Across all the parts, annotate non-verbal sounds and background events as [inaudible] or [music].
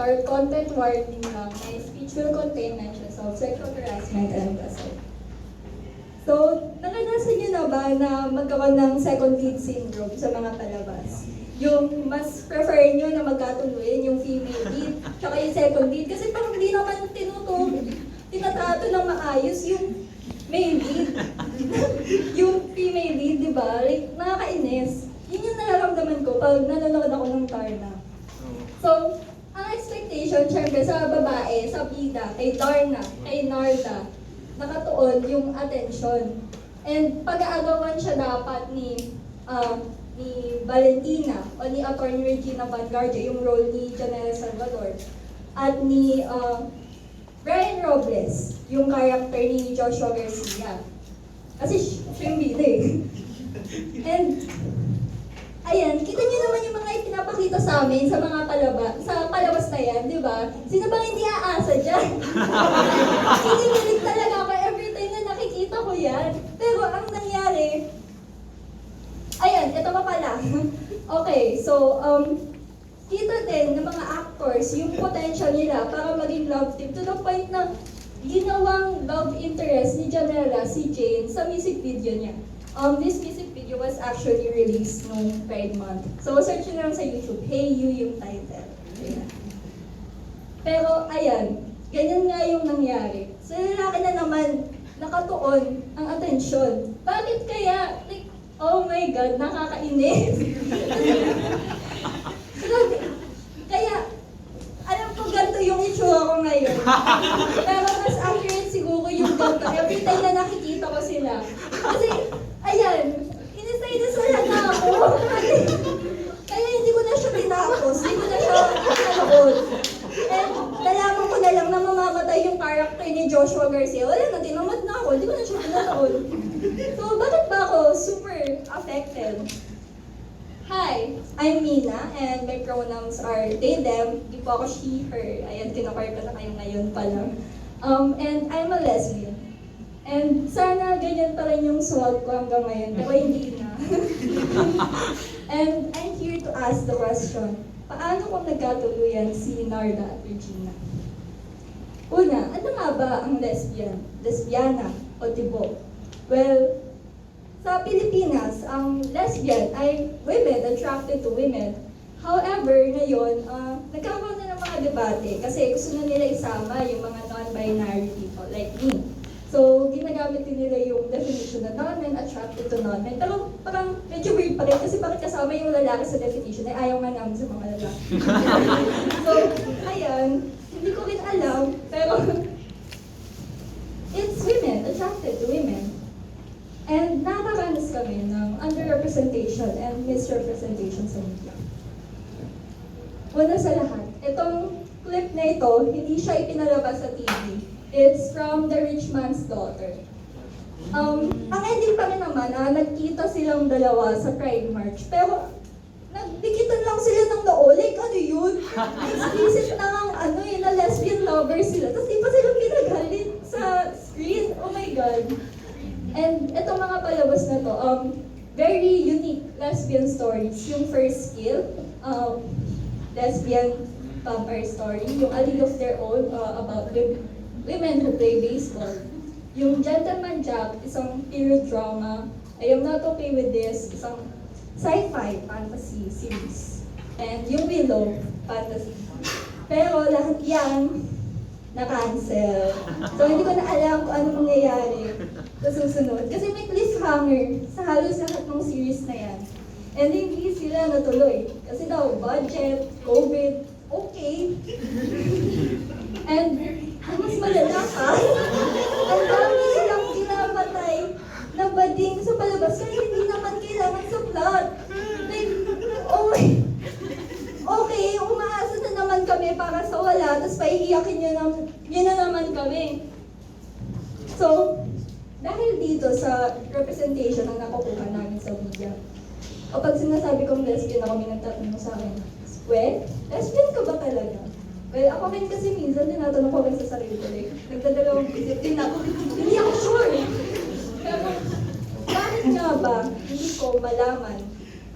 start, content warning lang. My speech will contain mentions of sexual harassment and assault. So, naranasan niyo na ba na magkaroon ng second lead syndrome sa mga palabas? Yung mas prefer niyo na magkatuluyan yung female lead, tsaka yung second lead. Kasi parang hindi naman tinutog, tinatrato ng maayos yung male lead. [laughs] yung female lead, di ba? Like, nakakainis. Yun yung nararamdaman ko pag nanonood ako ng Tarna. So, expectation, syempre, sa babae, sa bida, kay Darna, kay Narda, nakatuon yung attention. And pag-aagawan siya dapat ni um, ni Valentina o ni Attorney Regina Vanguardia, yung role ni Janelle Salvador. At ni uh, Brian Robles, yung character ni Joshua Garcia. Kasi siya yung bida eh. [laughs] And Ayan, kita niyo naman yung mga ipinapakita sa amin sa mga palaba, sa palabas na yan, di ba? Sino bang hindi aasa dyan? [laughs] Kinikilig talaga ako every time na nakikita ko yan. Pero ang nangyari, ayan, ito pa pala. [laughs] okay, so, um, kita din ng mga actors yung potential nila para maging love team to the point na ginawang love interest ni Janela, si Jane, sa music video niya. Um, this music video was actually released noong Pride Month. So, search nyo lang sa YouTube, Hey You yung title. Ayan. Pero, ayan, ganyan nga yung nangyari. Sa lalaki na naman, nakatuon ang atensyon. Bakit kaya, like, oh my God, nakakainis. [laughs] Grabe. Kaya, alam ko ganito yung itsura ko ngayon. Pero mas accurate siguro yung ganito. Every time na nakikita ko sila. Kasi, ayan, inis na na ako. Kaya hindi ko na siya tinapos. Hindi ko na siya nanood. And nalaman ko na lang na mamamatay yung Joshua Garcia. Wala na, tinamad na ako. Hindi ko na siya pinanood. So, bakit ba ako super affected? Hi, I'm Mina and my pronouns are they, them. Di po ako she, her. Ayan, kinakar na kayo ngayon pa lang. Um, and I'm a lesbian. And sana ganyan pa rin yung swag ko hanggang ngayon, pero hindi na. [laughs] and I'm here to ask the question, paano kung nagkatuluyan si Narda at Regina? Una, ano nga ba ang lesbian? Lesbiana o tibo? Well, sa Pilipinas, ang lesbian ay women attracted to women. However, ngayon, uh, nagkakaroon na ng mga debate kasi gusto na nila isama yung mga non-binary people like me. So, ginagamit din nila yung definition na non-men attracted to non-men. Pero parang medyo weird pa rin kasi bakit kasama yung lalaki sa definition ay ayaw nga namin sa mga lalaki. [laughs] so, ayan, hindi ko rin alam, pero it's women attracted to women. And nakakaranas kami ng underrepresentation and misrepresentation sa media. Una sa lahat, itong clip na ito, hindi siya ipinalabas sa TV. It's from The Rich Man's Daughter. Um, ang ending pa rin naman, ah, nagkita silang dalawa sa Pride March. Pero, nagdikitan lang sila ng noo. Like, ano yun? Explicit na ang ano eh, na lesbian lover sila. Tapos di pa sila pinagalit sa screen. Oh my God. And itong mga palabas na to, um, very unique lesbian stories. Yung first skill, um, lesbian vampire story. Yung A League of Their Own uh, about women who play baseball. Yung Gentleman Jack, isang period drama. I am not okay with this, isang sci-fi fantasy series. And yung Willow, fantasy. Pero lahat yan, na-cancel. So hindi ko na alam kung ano mangyayari sa susunod. Kasi may cliffhanger sa halos lahat ng series na yan. And hindi sila natuloy. Kasi daw, budget, COVID, okay. And mas malala pa, ang dami silang pinamatay na bading sa palabas kasi hindi naman kailangan sa plot. Like, oh my, okay, umaasa na naman kami para sa wala, tapos paiiyakin nyo, na, nyo na naman kami. So, dahil dito sa representation na nakukuha namin sa media, kapag sinasabi kong lesbian ako, may nagtatanong sa akin, well, lesbian ka ba talaga? Well, ako rin kasi minsan tinatanong ko rin sa sarili ko, like, nagdadalawang isip din ako, hindi ako sure. Pero, bakit nga ba hindi ko malaman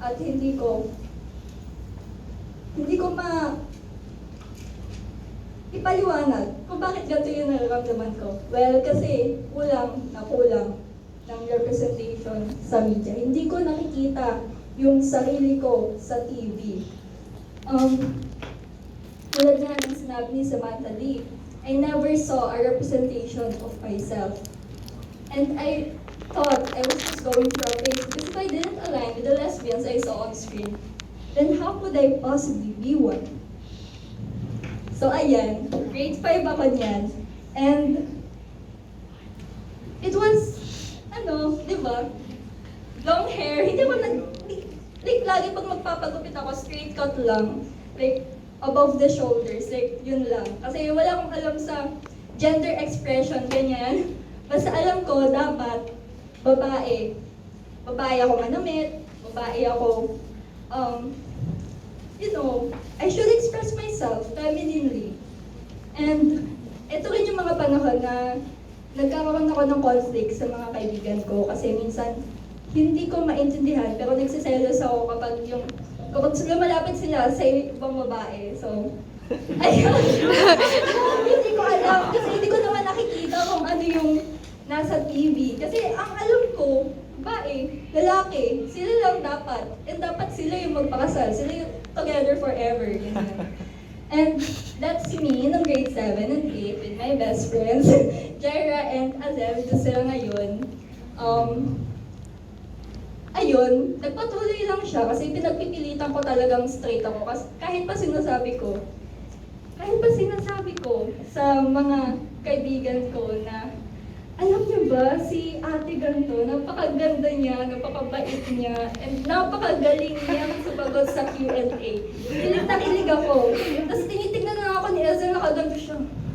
at hindi ko hindi ko ma ipaliwanag kung bakit ganito yung nararamdaman ko. Well, kasi kulang na kulang ng representation sa media. Hindi ko nakikita yung sarili ko sa TV. Um, tulad nga ng sinabi ni Samantha Lee, I never saw a representation of myself. And I thought I was just going through a phase because if I didn't align with the lesbians I saw on screen, then how could I possibly be one? So ayan, grade 5 ako niyan. And it was, ano, di ba? Long hair, hindi ko nag, like lagi pag magpapagupit ako, straight cut lang. Like, above the shoulders, like, yun lang. Kasi wala akong alam sa gender expression, ganyan. [laughs] Basta alam ko, dapat, babae. Babae ako manamit, babae ako, um, you know, I should express myself femininely. And ito rin yung mga panahon na nagkakaroon ako ng conflict sa mga kaibigan ko kasi minsan hindi ko maintindihan pero nagsiselos ako kapag yung kapag lumalapit sila sa ibang babae. So, [laughs] ayun. hindi ko alam kasi hindi ko naman nakikita kung ano yung nasa TV. Kasi ang alam ko, babae, lalaki, sila lang dapat. And dapat sila yung magpakasal. Sila yung together forever. Ganyan. And that's me nung grade 7 and 8 with my best friends, [laughs] Jaira and Azem. Ito sila ngayon. Um, ayun, nagpatuloy lang siya kasi pinagpipilitan ko talagang straight ako. Kasi kahit pa sinasabi ko, kahit pa sinasabi ko sa mga kaibigan ko na alam niyo ba, si ate ganito, napakaganda niya, napakabait niya, and napakagaling niya sumagot sa Q&A. Kilig na kilig ako. Tapos tinitignan na ako ni Elsa, nakaganto siya. [laughs]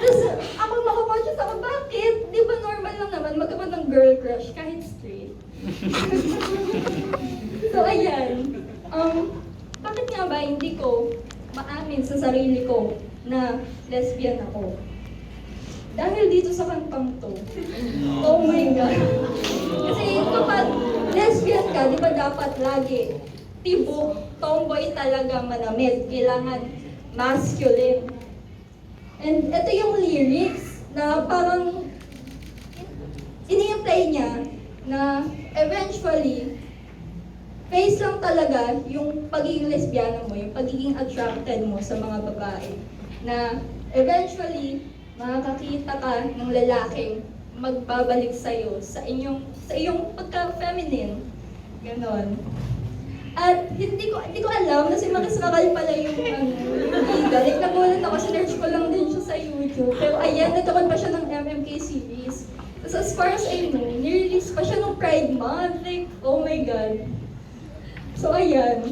Tapos ako makakonscious ako, bakit? Di ba normal lang naman magkaroon ng girl crush kahit straight? so ayan, um, bakit nga ba hindi ko maamin sa sarili ko na lesbian ako? Dahil dito sa kantang to. Oh my God. Kasi kapag lesbian ka, di ba dapat lagi tibok, tomboy talaga manamit. Kailangan masculine. And ito yung lyrics na parang ini-imply niya na eventually face lang talaga yung pagiging lesbiana mo, yung pagiging attracted mo sa mga babae. Na eventually, makakakita ka ng lalaking magbabalik sa'yo sa inyong, sa iyong pagka-feminine. Ganon. At hindi ko hindi ko alam na si Maris pala yung ano, yung bida. Like nagulat ako, sinerch ko lang din siya sa YouTube. Pero ayan, nagkaroon pa siya ng MMK series. Tapos as far as I know, nirelease pa siya ng Pride Month. Like, oh my God. So ayan.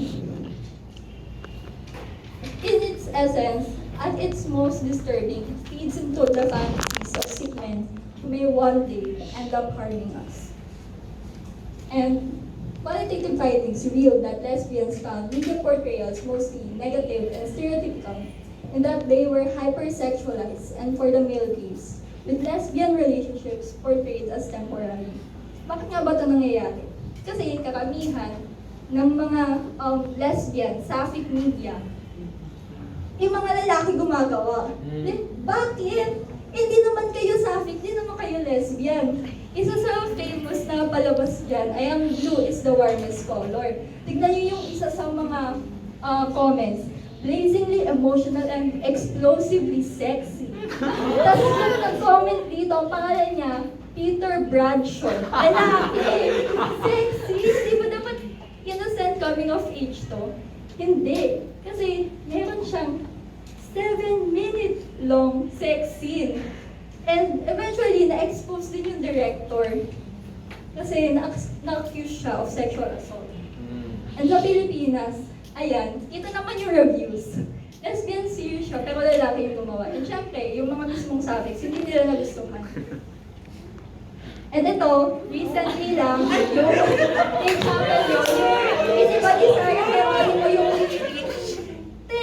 In its essence, at its most disturbing, it feeds into the fantasies of sick men who may one day end up harming us. And qualitative findings revealed that lesbians found media portrayals mostly negative and stereotypical, and that they were hypersexualized and for the male gaze, with lesbian relationships portrayed as temporary. Bakit nga ba ito nangyayari? Kasi karamihan ng mga um, lesbian, sapphic media, yung mga lalaki gumagawa. Mm. Then, bakit? Eh, di naman kayo sapphic, di naman kayo lesbian. Isa sa famous na palabas dyan, I am blue is the warmest color. Tignan niyo yung isa sa mga ah, comments. Blazingly emotional and explosively sexy. Tapos yung nag-comment dito, ang pangalan niya, Peter Bradshaw. Lalaki. Sexy. Di ba coming of age to? Hindi. Kasi meron siyang 7-minute long sex scene. And eventually, na-expose din yung director. Kasi na- na-accuse siya of sexual assault. And sa Pilipinas, ayan, kita naman yung reviews. Lesbian series siya, pero lalaki yung gumawa. And syempre, yung mga mismong suffix, hindi nila nagustuhan. [laughs] And ito, recently lang, [laughs] yung example yun, yung isip ba Sarah, pero ano mo yung te,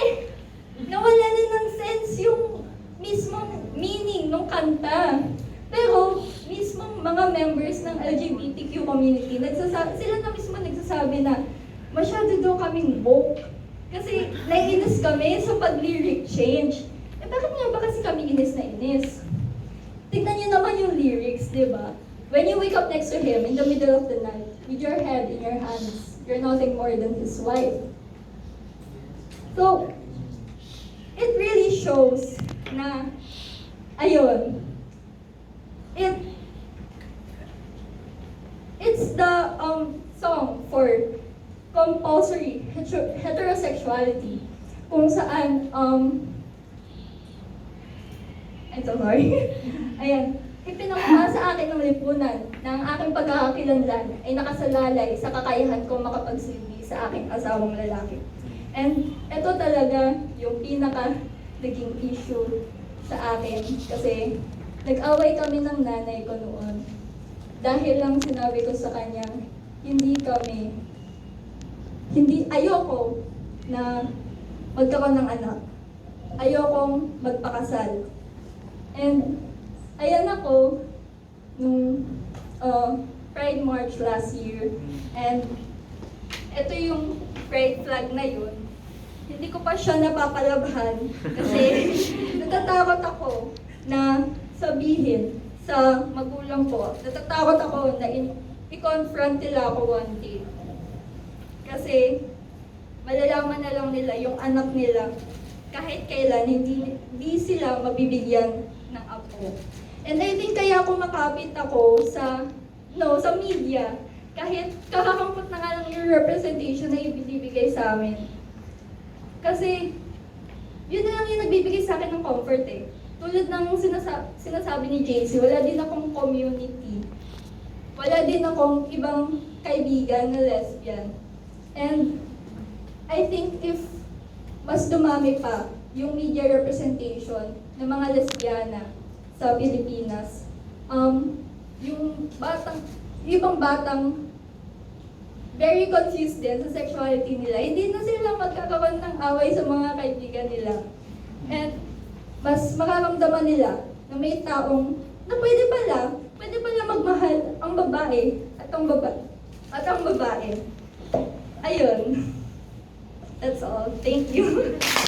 nawala na ng sense yung mismong meaning ng kanta. Pero, mismong mga members ng LGBTQ community, nagsasa sila na mismo nagsasabi na masyado daw kaming woke. Kasi naiinis kami sa pag-lyric change. Eh bakit nga ba kasi kami inis na inis? Tignan niyo naman yung lyrics, di ba? When you wake up next to him in the middle of the night, with your head in your hands, you're nothing more than his wife. So, it really shows na, ayun, it, it's the um, song for compulsory hetero- heterosexuality kung saan um, ito, sorry. [laughs] Ayan. Ipinanguha sa akin ng lipunan na ang aking pagkakakilanlan ay nakasalalay sa kakayahan kong makapagsilbi sa aking asawang lalaki. And ito talaga yung pinaka naging issue sa akin kasi nag-away kami ng nanay ko noon. Dahil lang sinabi ko sa kanya, hindi kami, hindi, ayoko na magkaroon ng anak. Ayokong magpakasal. And ayan ako nung uh, Pride March last year. And ito yung pride flag na yun. Hindi ko pa siya napapalabhan kasi [laughs] natatakot ako na sabihin sa magulang ko. Natatakot ako na i-confront nila ako one day. Kasi malalaman na lang nila yung anak nila kahit kailan hindi, hindi sila mabibigyan ng apo. And I think kaya ako makapit ako sa no, sa media kahit kakakampot na nga lang yung representation na ibinibigay sa amin. Kasi yun na lang yung nagbibigay sa akin ng comfort eh. Tulad ng sinasa- sinasabi ni JC, wala din akong community. Wala din akong ibang kaibigan na lesbian. And I think if mas dumami pa yung media representation ng mga lesbiana sa Pilipinas, um, yung batang, ibang batang very confused din sa sexuality nila. Hindi na sila magkakaroon ng away sa mga kaibigan nila. And mas makaramdaman nila na may taong na pwede pala, pwede pala magmahal ang babae at ang baba at ang babae. Ayun. That's all. Thank you. [laughs]